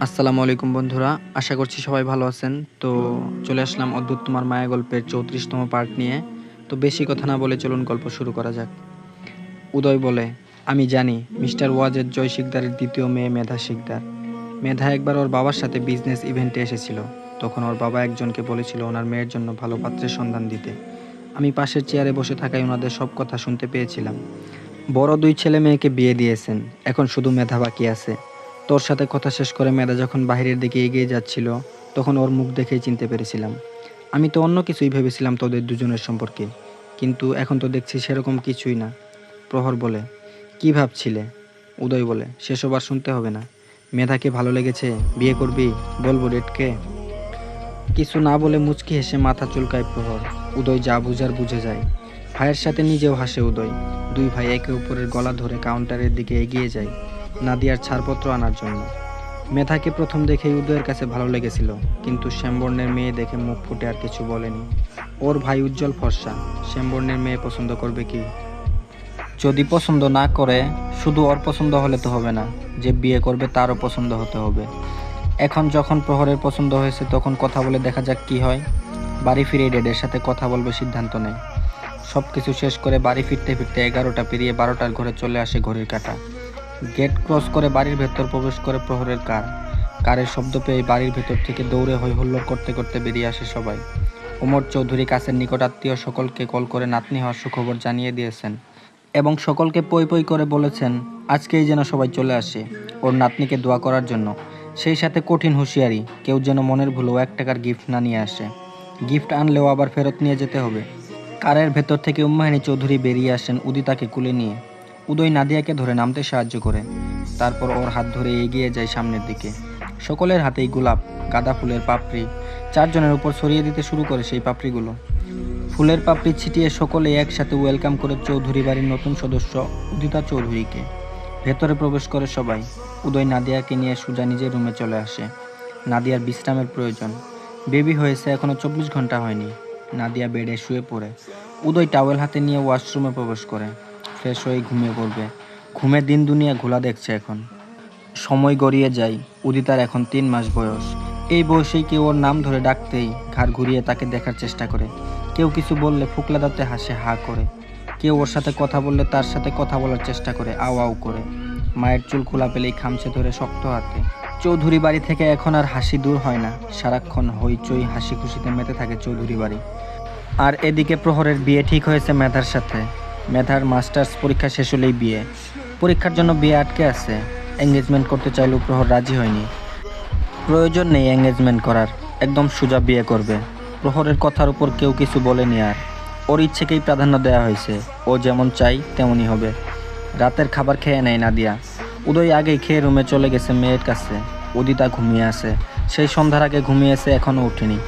আসসালামু আলাইকুম বন্ধুরা, আশা করছি সবাই ভালো আছেন। তো চলে আসলাম অদ্ভুত তোমার মায়া গল্পের চৌত্রিশতম পার্ট নিয়ে। তো বেশি কথা না বলে চলুন গল্প শুরু করা যাক। উদয় বলে, আমি জানি, মিস্টার ওয়াজেদ জয় শিকদারের দ্বিতীয় মেয়ে মেধা শিকদার। মেধা একবার ওর বাবার সাথে বিজনেস ইভেন্টে এসেছিল। তখন ওর বাবা একজনকে বলেছিল ওনার মেয়ের জন্য ভালো পাত্রের সন্ধান দিতে। আমি পাশের চেয়ারে বসে থাকায় ওনাদের সব কথা শুনতে পেয়েছিলাম। বড় দুই ছেলে মেয়েকে বিয়ে দিয়েছেন। এখন শুধু মেধা বাকি আছে। তোর সাথে কথা শেষ করে মেধা যখন বাইরের দিকে এগিয়ে যাচ্ছিল, তখন ওর মুখ দেখেই চিনতে পেরেছিলাম। আমি তো অন্য কিছুই ভেবেছিলাম তোদের দুজনের সম্পর্কে, কিন্তু এখন তো দেখছি সেরকম কিছুই না। প্রহর বলে, কি ভাবছিলে? উদয় বলে, সেসব আর শুনতে হবে না। মেধাকে ভালো লেগেছে? বিয়ে করবি? বলব ডেটকে? কিছু না বলে মুচকি হেসে মাথা চুলকায় প্রহর। উদয় যা বুঝার বুঝে যায়। ভাইয়ের সাথে নিজেও হাসে উদয়। দুই ভাই একে অপরের গলা ধরে কাউন্টারের দিকে এগিয়ে যায়। নাদিয়ার ছাড়পত্র আনার জন্য। মেধাকে প্রথম দেখেই উদয়ের কাছে ভালো লেগেছিল, কিন্তু শ্যামবর্ণের মেয়ে দেখে মুখ ফুটে আর কিছু বলেনি। ওর ভাই উজ্জ্বল ফর্সা, শ্যামবর্ণের মেয়ে পছন্দ করবে কি? যদি পছন্দ না করে, শুধু ওর পছন্দ হলে তো হবে না, যে বিয়ে করবে তারও পছন্দ হতে হবে। এখন যখন প্রহরের পছন্দ হয়েছে, তখন কথা বলে দেখা যাক কি হয়। বাড়ি ফিরে ডেডের সাথে কথা বলবে সিদ্ধান্ত নেয়। সব কিছু শেষ করে বাড়ি ফিরতে ফিরতে এগারোটা পেরিয়ে বারোটার ঘরে চলে আসে ঘড়ির কাটা। গেট ক্রস করে বাড়ির ভেতর প্রবেশ করে প্রহরের কার। কারের শব্দ পেয়ে বাড়ির ভেতর থেকে দৌড়ে হই হুল্লোড় করতে করতে বেরিয়ে আসে সবাই। ওমর চৌধুরী, কাছের নিকট আত্মীয় সকলকে কল করে নাতনি হওয়ার সুখবর জানিয়ে দিয়েছেন এবং সকলকে পই পই করে বলেছেন, আজকেই যেন সবাই চলে আসে ওর নাতনিকে দোয়া করার জন্য। সেই সাথে কঠিন হুঁশিয়ারি, কেউ যেন মনের ভুলেও এক টাকার গিফট না নিয়ে আসে। গিফট আনলেও আবার ফেরত নিয়ে যেতে হবে। কারের ভেতর থেকে উম্মাহিনী চৌধুরী বেরিয়ে আসেন উদিতাকে কুলে নিয়ে। উদয় নাদিয়াকে ধরে নামতে সাহায্য করে। তারপর ওর হাত ধরে এগিয়ে যায় সামনের দিকে। সকলের হাতেই গোলাপ, গাঁদা ফুলের পাপড়ি। চারজনের উপর ছড়িয়ে দিতে শুরু করে সেই পাপড়িগুলো। ফুলের পাপড়ি ছিটিয়ে সকলে একসাথে ওয়েলকাম করে চৌধুরী বাড়ির নতুন সদস্য উদিতা চৌধুরীকে। ভেতরে প্রবেশ করে সবাই। উদয় নাদিয়াকে নিয়ে সুজা নিজের রুমে চলে আসে। নাদিয়ার বিশ্রামের প্রয়োজন। বেবি হয়েছে এখনও চব্বিশ ঘণ্টা হয়নি। নাদিয়া বেডে শুয়ে পড়ে। উদয় টাওয়েল হাতে নিয়ে ওয়াশরুমে প্রবেশ করে। ফ্রেশ হয়ে ঘুমিয়ে পড়বে। ঘুমে দিন দুনিয়া ঘোলা দেখছে এখন। সময় গড়িয়ে যায়। উদিতার এখন তিন মাস বয়স। এই বয়সেই কেউ ওর নাম ধরে ডাকতেই ঘাড় ঘুরিয়ে তাকে দেখার চেষ্টা করে। কেউ কিছু বললে ফুকলা দাঁতে হাসে হা করে। কেউ ওর সাথে কথা বললে তার সাথে কথা বলার চেষ্টা করে, আও আও করে। মায়ের চুল খোলা পেলেই খামছে ধরে শক্ত হাতে। চৌধুরী বাড়ি থেকে এখন আর হাসি দূর হয় না। সারাক্ষণ হইচই, হাসি খুশিতে মেতে থাকে চৌধুরী বাড়ি। আর এদিকে প্রহরের বিয়ে ঠিক হয়েছে মেধার সাথে। মেধার মাস্টার্স পরীক্ষা শেষ হলেই বিয়ে। পরীক্ষার জন্য বিয়ে আটকে আছে। এঙ্গেজমেন্ট করতে চাইলেও প্রহর রাজি হয়নি। প্রয়োজন নেই এঙ্গেজমেন্ট করার। একদম সোজা বিয়ে করবে। প্রহরের কথার উপর কেউ কিছু বলেনি আর। ওর ইচ্ছেকেই প্রাধান্য দেওয়া হয়েছে। ও যেমন চাই, তেমনই হবে। রাতের খাবার খেয়ে নেয় নাদিয়া। উদয় আগেই খেয়ে রুমে চলে গেছে মেয়ের কাছে। উদিতা ঘুমিয়ে আছে। সেই সন্ধ্যার আগে ঘুমিয়েছে, এখনও ওঠেনি।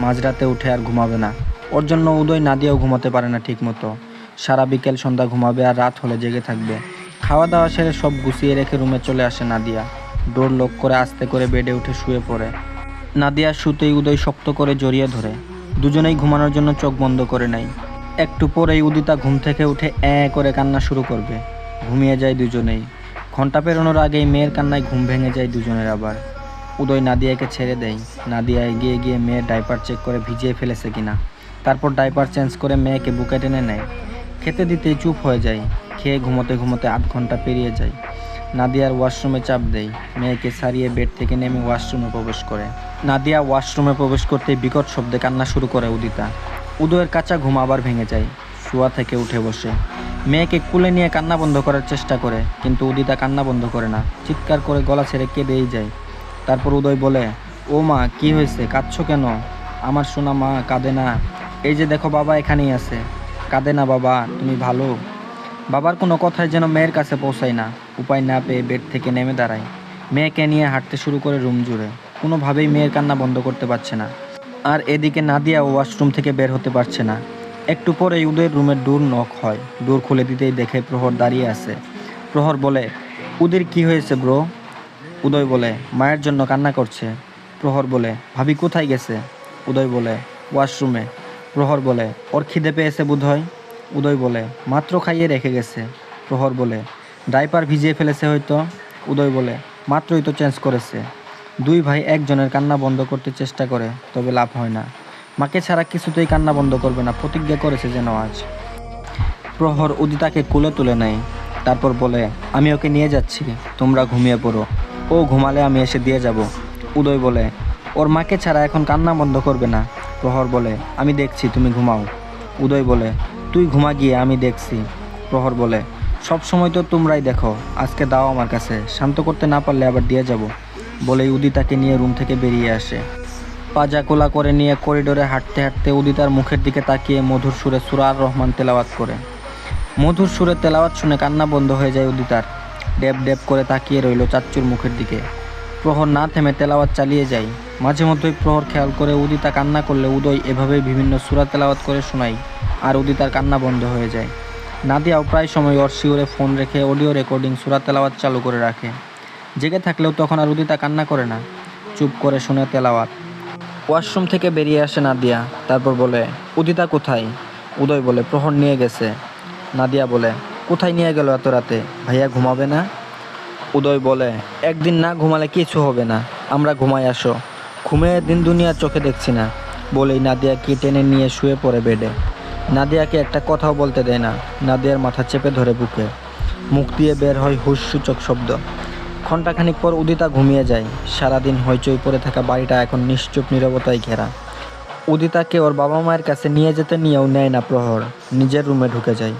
মাঝরাতে উঠে আর ঘুমাবে না। ওর জন্য উদয় নাদিয়াও ঘুমাতে পারে না ঠিক মতো সারা বিকেল সন্ধ্যা ঘুমাবে আর রাত হলে জেগে থাকবে। খাওয়া দাওয়া সেরে সব গুছিয়ে রেখে রুমে চলে আসে নাদিয়া। ডোর লক করে আস্তে করে বেডে উঠে শুয়ে পড়ে। নাদিয়া শুতেই উদয় শক্ত করে জড়িয়ে ধরে। দুজনেই ঘুমানোর জন্য চোখ বন্ধ করে নেয়। একটু পরেই উদিতা ঘুম থেকে উঠে এ করে কান্না শুরু করবে। ঘুমিয়ে যায় দুজনেই। ঘণ্টা পেরোনোর আগেই মেয়ের কান্নায় ঘুম ভেঙে যায় দুজনের আবার। উদয় নাদিয়াকে ছেড়ে দেয়। নাদিয়া এগিয়ে গিয়ে মেয়ের ডাইপার চেক করে ভিজিয়ে ফেলেছে কিনা। তারপর ডাইপার চেঞ্জ করে মেয়েকে বুকে টেনে নেয়। খেতে দিতেই চুপ হয়ে যায় খেয়ে ঘুমোতে ঘুমোতে আধ ঘণ্টা পেরিয়ে যায়। নাদিয়ার ওয়াশরুমে চাপ দেয় মেয়েকে সারিয়ে বেড থেকে নেমে ওয়াশরুমে প্রবেশ করে। নাদিয়া ওয়াশরুমে প্রবেশ করতেই বিকট শব্দে কান্না শুরু করে উদিতা। উদয়ের কাঁচা ঘুম আবার ভেঙে যায়। শোয়া থেকে উঠে বসে। মেয়েকে কুলে নিয়ে কান্না বন্ধ করার চেষ্টা করে, কিন্তু উদিতা কান্না বন্ধ করে না। চিৎকার করে গলা ছেড়ে কেঁদেই যায়। তারপর উদয় বলে, ও মা, কি হয়েছে? কাঁদছো কেন? আমার সোনা মা কাঁদে না। এই যে দেখো বাবা এখানেই আছে। কাঁদে না বাবা, তুমি ভালো। বাবার কোনো কথাই যেন মেয়ের কাছে পৌঁছায় না। উপায় না পেয়ে বেড থেকে নেমে দাঁড়ায়। মেয়েকে নিয়ে হাঁটতে শুরু করে রুম জুড়ে। কোনোভাবেই মেয়ের কান্না বন্ধ করতে পারছে না। আর এদিকে নাদিয়া ওয়াশরুম থেকে বের হতে পারছে না। একটু পরেই উদয়ের রুমের ডোর নক হয়। ডোর খুলে দিতেই দেখে প্রহর দাঁড়িয়ে আছে। প্রহর বলে, উদের কি হয়েছে ব্রো? উদয় বলে, মায়ের জন্য কান্না করছে। প্রহর বলে, ভাবি কোথায় গেছে? উদয় বলে, ওয়াশরুমে। প্রহর বলে, ওর খিদে পেয়েছে বোধহয়? উদয় বলে, মাত্র খাইয়ে রেখে গেছে। প্রহর বলে, ডাইপার ভিজিয়ে ফেলেছে হয়তো? উদয় বলে, মাত্রই তো চেঞ্জ করেছে। দুই ভাই একজনের কান্না বন্ধ করতে চেষ্টা করে, তবে লাভ হয় না। মাকে ছাড়া কিছুতেই কান্না বন্ধ করবে না, প্রতিজ্ঞা করেছে যেন আজ। প্রহর উদিতাকে কুলে তুলে নেয়, তারপর বলে, আমি ওকে নিয়ে যাচ্ছি, তোমরা ঘুমিয়ে পড়ো। ও ঘুমালে আমি এসে দিয়ে যাব। উদয় বলে, ওর মাকে ছাড়া এখন কান্না বন্ধ করবে না। প্রহর বলে, আমি দেখছি, তুমি ঘুমাও। উদয় বলে, তুই ঘুমা গিয়ে, আমি দেখছি। প্রহর বলে, সব সময় তো তোমরাই দেখো, আজকে দাও আমার কাছে, শান্ত করতে না পারলে আবার দিয়ে যাব। বলেই উদিতাকে নিয়ে রুম থেকে বেরিয়ে আসে। পাজা কোলা করে নিয়ে করিডোরে হাঁটতে হাঁটতে উদিতার মুখের দিকে তাকিয়ে মধুর সুরে সুরার রহমান তেলাওয়াত করে। মধুর সুরে তেলাওয়াত শুনে কান্না বন্ধ হয়ে যায় উদিতার ডেপ ডেপ করে তাকিয়ে রইল চাচ্চুর মুখের দিকে। প্রহর না থেমে তেলাওয়াত চালিয়ে যায়। মাঝে মধ্যেই প্রহর খেয়াল করে উদিতা কান্না করলে উদয় এভাবেই বিভিন্ন সুরা তেলাওয়াত করে শোনাই আর উদিতার কান্না বন্ধ হয়ে যায়। নাদিয়াও প্রায় সময় ওর শিওরে ফোন রেখে অডিও রেকর্ডিং সুরা তেলাওয়াত চালু করে রাখে। জেগে থাকলেও তখন আর উদিতা কান্না করে না। চুপ করে শুনে তেলাওয়াত। ওয়াশরুম থেকে বেরিয়ে আসে নাদিয়া। তারপর বলে, উদিতা কোথায়? উদয় বলে, প্রহর নিয়ে গেছে। নাদিয়া বলে, কোথায় নিয়ে গেল এত রাতে? ভাইয়া ঘুমাবে না? উদয় বলে, একদিন না ঘুমালে কিছু হবে না, আমরা ঘুমাই আসো। ঘুমে দিন দুনিয়ার চোখে দেখছি না বলেই নাদিয়াকে টেনে নিয়ে শুয়ে পড়ে বেডে। নাদিয়াকে একটা কথাও বলতে দেয় না, নাদিয়ার মাথা চেপে ধরে বুকে। মুখ দিয়ে বের হয় হুসসূচক শব্দ। ঘণ্টাখানিক পর উদিতা ঘুমিয়ে যায়। সারাদিন হইচই পড়ে থাকা বাড়িটা এখন নিশ্চুপ, নীরবতায় ঘেরা। উদিতাকে ওর বাবা মায়ের কাছে নিয়ে যেতে নিয়েও নেয় না প্রহর। নিজের রুমে ঢুকে যায়।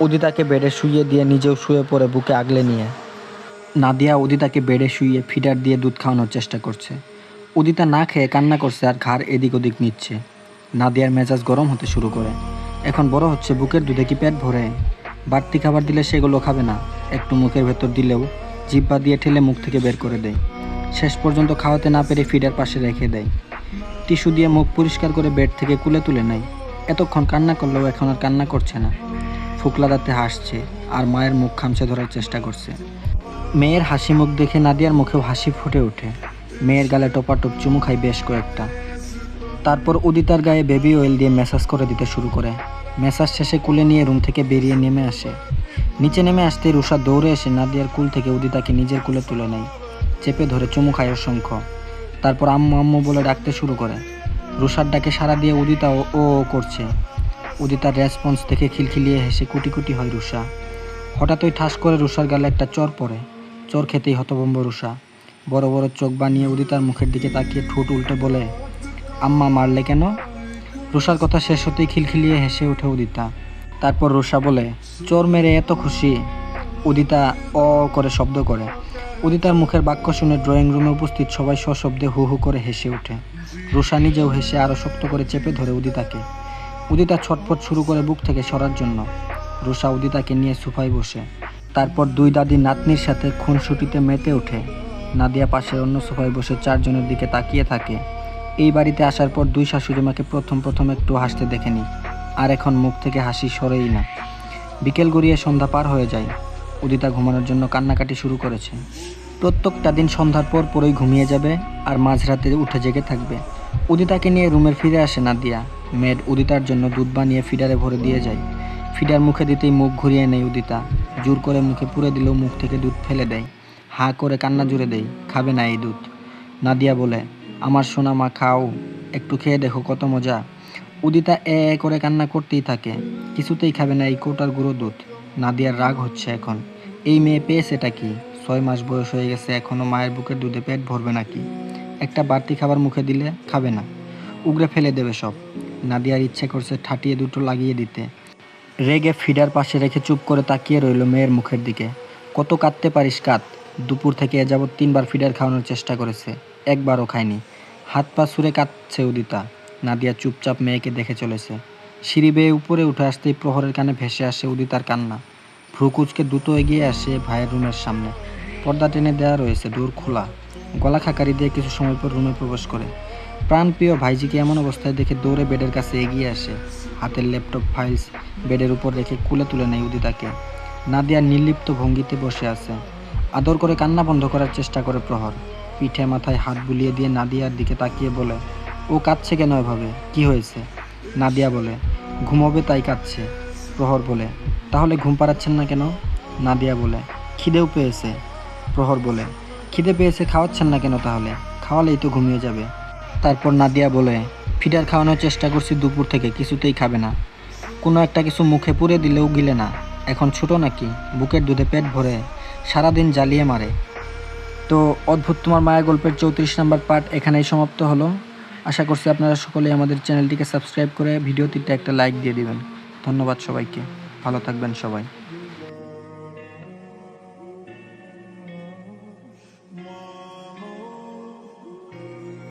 উদিতাকে বেডে শুইয়ে দিয়ে নিজেও শুয়ে পড়ে বুকে আগলে নিয়ে। নাদিয়া উদিতাকে বেডে শুইয়ে ফিডার দিয়ে দুধ খাওয়ানোর চেষ্টা করছে। উদিতা না খেয়ে কান্না করছে আর ঘাড় এদিক ওদিক নিচ্ছে। নাদিয়ার মেজাজ গরম হতে শুরু করে। এখন বড় হচ্ছে বুকের দুধে কি পেট ভরে? বাড়তি খাবার দিলে সেগুলো খাবে না। একটু মুখের ভেতর দিলেও জিব্বা দিয়ে ঠেলে মুখ থেকে বের করে দেয়। শেষ পর্যন্ত খাওয়াতে না পেরে ফিডার পাশে রেখে দেয়। টিস্যু দিয়ে মুখ পরিষ্কার করে বেড থেকে কুলে তুলে নেয়। এতক্ষণ কান্না করলেও এখন আর কান্না করছে না। ফুকলা দাঁতে হাসছে আর মায়ের মুখ খামচে ধরার চেষ্টা করছে। মেয়ের হাসি মুখ দেখে নাদিয়ার মুখেও হাসি ফুটে ওঠে। মেয়ের গালে টপাটপ চুমু খায় বেশ কয়েকটা। তারপর উদিতার গায়ে বেবি অয়েল দিয়ে ম্যাসাজ করে দিতে শুরু করে। ম্যাসাজ শেষে কুলে নিয়ে রুম থেকে বেরিয়ে নেমে আসে। নিচে নেমে আসতে রুষা দৌড়ে এসে নাদিয়ার কুল থেকে উদিতাকে নিজের কুলে তুলে নেয়। চেপে ধরে চুমু খায় অসংখ্য। তারপর আম্মু আম্মু বলে ডাকতে শুরু করে। রুষার ডাকে সারা দিয়ে উদিতা ও ও করছে। উদিতার রেসপন্স দেখে খিলখিলিয়ে হেসে কুটি কুটি হয় রুষা হঠাৎই ঠাস করে রুষার গালে একটা চর পড়ে। চর খেতেই হতভম্ব রুষা। বড় বড় চোখ বানিয়ে উদিতার মুখের দিকে তাকিয়ে ঠোঁট উল্টে বলে, আম্মা মারলে কেন? রুষার কথা শেষ হতেই খিলখিলিয়ে হেসে ওঠে উদিতা। তারপর রুষা বলে, চোর মেরে এত খুশি? উদিতা অ করে শব্দ করে। উদিতার মুখের বাক্য শুনে ড্রয়িং রুমে উপস্থিত সবাই সশব্দে হু হু করে হেসে ওঠে। রুষা নিজেও হেসে আরও শক্ত করে চেপে ধরে উদিতাকে। উদিতা ছটফট শুরু করে বুক থেকে সরার জন্য। রুষা উদিতাকে নিয়ে সোফায় বসে। তারপর দুই দাদি নাতনির সাথে খুনসুটিতে মেতে ওঠে। নাদিয়া পাশের অন্য সোফায় বসে চারজনের দিকে তাকিয়ে থাকে। এই বাড়িতে আসার পর দুই শাশুড়ি মাকে প্রথম প্রথম একটু হাসতে দেখেনি আর এখন মুখ থেকে হাসি সরেই না। বিকেল গড়িয়ে সন্ধ্যা পার হয়ে যায়। উদিতা ঘুমানোর জন্য কান্নাকাটি শুরু করেছে। প্রত্যেকটা দিন সন্ধ্যার পর পরেই ঘুমিয়ে যাবে আর মাঝরাতে উঠে জেগে থাকবে। উদিতাকে নিয়ে রুমের ফিরে আসে নাদিয়া। মেড উদিতার জন্য দুধ বানিয়ে ফিডারে ভরে দিয়ে যায়। ফিডার মুখে দিতেই মুখ ঘুরিয়ে নেয় উদিতা। জোর করে মুখে পুরে দিলেও মুখ থেকে দুধ ফেলে দেয়। হা করে কান্না জুড়ে দেয়, খাবে না এই দুধ। নাদিয়া বলে, আমার সোনা মা, খাও, একটু খেয়ে দেখো কত মজা। উদিতা এ করে কান্না করতেই থাকে, কিছুতেই খাবে না এই কোটার গুঁড়ো দুধ। নাদিয়ার রাগ হচ্ছে এখন, এই মেয়ে পেয়েছে এটা কি? ছয় মাস বয়স হয়ে গেছে এখনও মায়ের বুকের দুধে পেট ভরবে নাকি? একটা বাড়তি খাবার মুখে দিলে খাবে না। উগড়ে ফেলে দেবে সব। নাদিয়ার ইচ্ছে করছে ঠাটিয়ে দুটো লাগিয়ে দিতে রেগে ফিডার পাশে রেখে চুপ করে তাকিয়ে রইল মেয়ের মুখের দিকে। কত কাঁদতে পারিস কাত দুপুর থেকে এ যাবৎ তিনবার ফিডার খাওয়ানোর চেষ্টা করেছে। একবারও খায়নি। হাত পা সুরে কাঁদছে উদিতা। নাদিয়া চুপচাপ মেয়েকে দেখে চলেছে। সিঁড়ি বেয়ে উপরে উঠে আসতেই প্রহরের কানে ভেসে আসে উদিতার কান্না। ভ্রুকুচকে দ্রুত এগিয়ে আসে ভাইয়ের রুমের সামনে। পর্দা টেনে দেওয়া রয়েছে, দূর খোলা। গলা খাকারি দিয়ে কিছু সময় পর রুমে প্রবেশ করে। প্রাণপ্রিয় ভাইজিকে এমন অবস্থায় দেখে দৌড়ে বেডের কাছে এগিয়ে আসে। হাতের ল্যাপটপ ফাইলস বেডের উপর রেখে কুলে তুলে নেয় উদিতাকে নাদিয়া নির্লিপ্ত ভঙ্গিতে বসে আছে। আদর করে কান্না বন্ধ করার চেষ্টা করে প্রহর। পিঠে মাথায় হাত বুলিয়ে দিয়ে নাদিয়ার দিকে তাকিয়ে বলে, ও কাঁদছে কেন এভাবে? কি হয়েছে? নাদিয়া বলে, ঘুমোবে তাই কাঁদছে। প্রহর বলে, তাহলে ঘুম পাড়াচ্ছেন না কেন? নাদিয়া বলে, খিদেও পেয়েছে। প্রহর বলে, খিদে পেয়েছে, খাওয়াচ্ছেন না কেন তাহলে? খাওয়ালেই তো ঘুমিয়ে যাবে। তারপর নাদিয়া বলে, ফিডার খাওয়ানোর চেষ্টা করছি দুপুর থেকে, কিছুতেই খাবে না। কোনো একটা কিছু মুখে পুরে দিলেও গিলে না। এখন ছোট নাকি? বুকের দুধে পেট ভরে সারাদিন জ্বালিয়ে মারে। তো অদ্ভুত, তোমার মায়া গল্পের চৌত্রিশ নম্বর পার্ট এখানেই সমাপ্ত হলো। আশা করছি আপনারা সকলেই আমাদের চ্যানেলটিকে সাবস্ক্রাইব করে ভিডিওটিতে একটা লাইক দিয়ে দিবেন। ধন্যবাদ সবাইকে। ভালো থাকবেন সবাই।